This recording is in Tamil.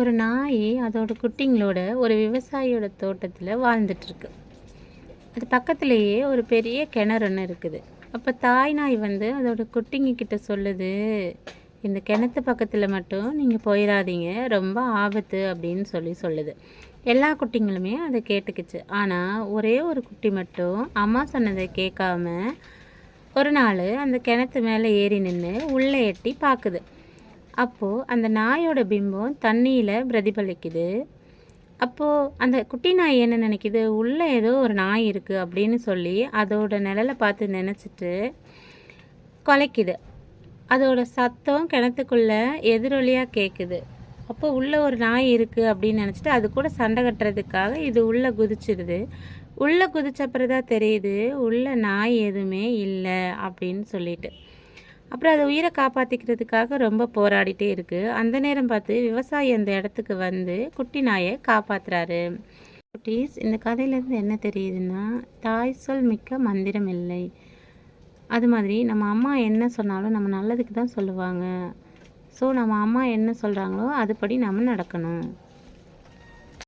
ஒரு நாய் அதோட குட்டிங்களோட ஒரு விவசாயியோட தோட்டத்தில் வாழ்ந்துட்டுருக்கு. அது பக்கத்துலேயே ஒரு பெரிய கிணறு ஒன்று இருக்குது. அப்போ தாய் நாய் வந்து அதோட குட்டிங்க கிட்ட சொல்லுது இந்த கிணத்து பக்கத்தில் மட்டும் நீங்கள் போயிடாதீங்க ரொம்ப ஆபத்து அப்படின்னு சொல்லி சொல்லுது. எல்லா குட்டிங்களுமே அதை கேட்டுக்குச்சு. ஆனால் ஒரே ஒரு குட்டி மட்டும் அம்மா சொன்னதை கேட்காம ஒரு நாள் அந்த கிணத்து மேலே ஏறி நின்று உள்ளே எட்டி பார்க்குது அப்போது அந்த நாயோட பிம்பம் தண்ணியில் பிரதிபலிக்குது. அப்போது அந்த குட்டி நாய் என்ன நினைக்கிது? உள்ளே ஏதோ ஒரு நாய் இருக்குது அப்படின்னு சொல்லி அதோட நிழலை பார்த்து நினச்சிட்டு குலைக்குது. அதோட சத்தம் கிணத்துக்குள்ளே எதிரொலியாக கேட்குது அப்போ உள்ளே ஒரு நாய் இருக்குது அப்படின்னு நினச்சிட்டு அது கூட சண்டை கட்டுறதுக்காக இது உள்ளே குதிச்சிடுது உள்ளே குதிச்சப்பறம் தான் தெரியுது உள்ள நாய் எதுவுமே இல்லை அப்படின்னு சொல்லிட்டு. அப்புறம் அதை உயிரை காப்பாற்றிக்கிறதுக்காக ரொம்ப போராடிட்டே இருக்குது அந்த நேரம் பார்த்து விவசாயி அந்த இடத்துக்கு வந்து குட்டி நாயை காப்பாற்றுறாரு குட்டீஸ் இந்த கதையிலேருந்து என்ன தெரியுதுன்னா தாய் சொல் மிக்க மந்திரம் இல்லை. அது மாதிரி நம்ம அம்மா என்ன சொன்னாலும் நம்ம நல்லதுக்கு தான் சொல்லுவாங்க. ஸோ நம்ம அம்மா என்ன சொல்கிறாங்களோ அதுபடி நம்ம நடக்கணும்.